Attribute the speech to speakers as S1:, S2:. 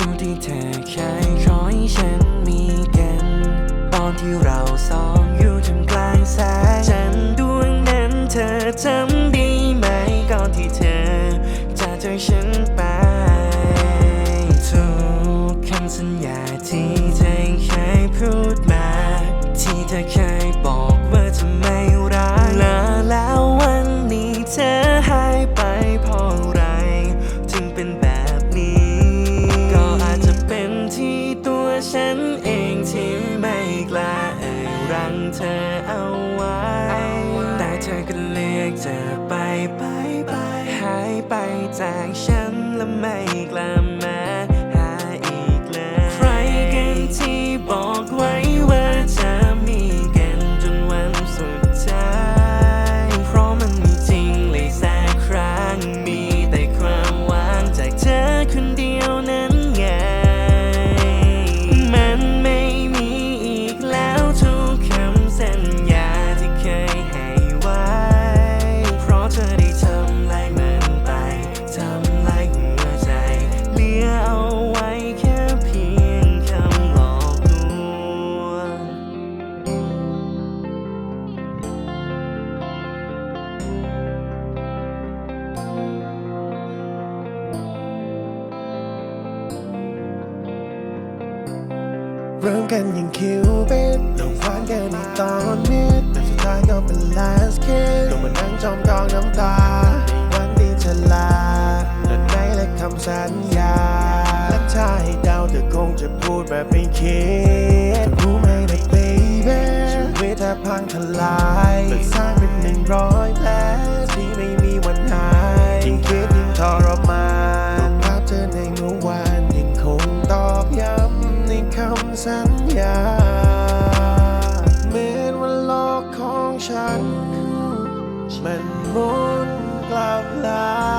S1: คู่ที่เธอเคยขอให้ฉันมีกัน ตอนที่เราสองอยู่ท่ามกลางแสงจันดวงนั้นเธอจำด้ไหมก่อนที่เธอจะจากฉันไปทุกคำสัญญาที่เธอเคยพูดมา ที่เธอเคยบอกว่าจะไม่รักและแล้ววันนี้เธอหายไปเพราะอะไร ฉันเองที่ไม่กล้าเอ่ยรังเธอเอาไว้ แต่เธอก็เลือกจะไปไปไปหายไปจากฉันและไม่กลับมา เริ่มกันอย่างคิว
S2: บิดเราหวานกันในตอนมิดแต่สุดท้ายก็เป็น last kiss ต้องมานั่งจอมกองน้ำตาในวันที่ฉลาดและในและคำสัญญาและถ้าให้เดาเธอคงจะพูดแบบไม่คิดำสัญญาเหมือนว่าโลกของฉัน มันหมุนกลับหลัง